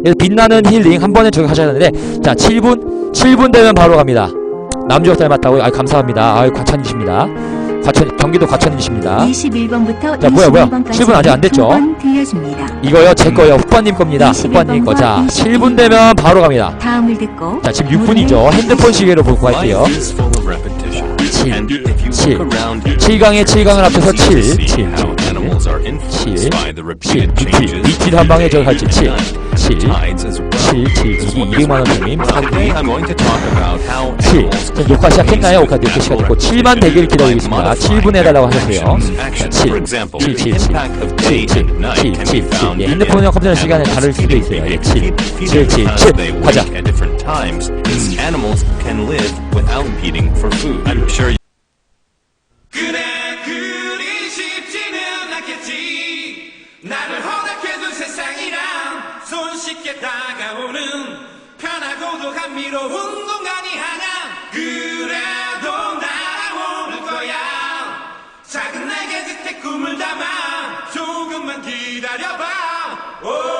그래서 빛나는 힐링 한 번에 저격하셔야 하는데 자 7분 7분 되면 바로 갑니다 남주혁 닮았다고요? 아 감사합니다 아유 과찬이십니다 과천 경기도 과천이십니다 21번부터 자, 뭐야, 뭐야. 22번까지 실분 아직 안 됐죠? 들려줍니다. 이거요 제 거요 후빠님 겁니다 후빠님 거자 7분 되면 바로 갑니다 다음을 듣고 자 지금 6분이죠 핸드폰 시계로 보고 갈게요 Life is full of repetition. 7 And if you 7 look around you, 7강의 7강을 앞에서 7 see 7 how animals are influenced 7 by the 7 repeated 리필 changes 리필 한 방에 저격할지 7 7 tides as well. 7 7 이게 200만원 돈님 Today I'm going to talk about how 7 animals 자, 녹화 시작했나요? 녹화 녹화 시작했고 7만 대기를 기다리겠습니다 7분 해달라고 하셨어요 자, 7 7 7 7 7 7 7 7 7 예, 핸드폰이나 컴퓨터 시간에 다를 수도 있어요 예, 7 7 7 7 가자 손쉽게 다가오는 편하고도 감미로운 공간이 하나. 그래도 날아오를 거야. 작은 날개 끝에 꿈을 담아 조금만 기다려봐. 오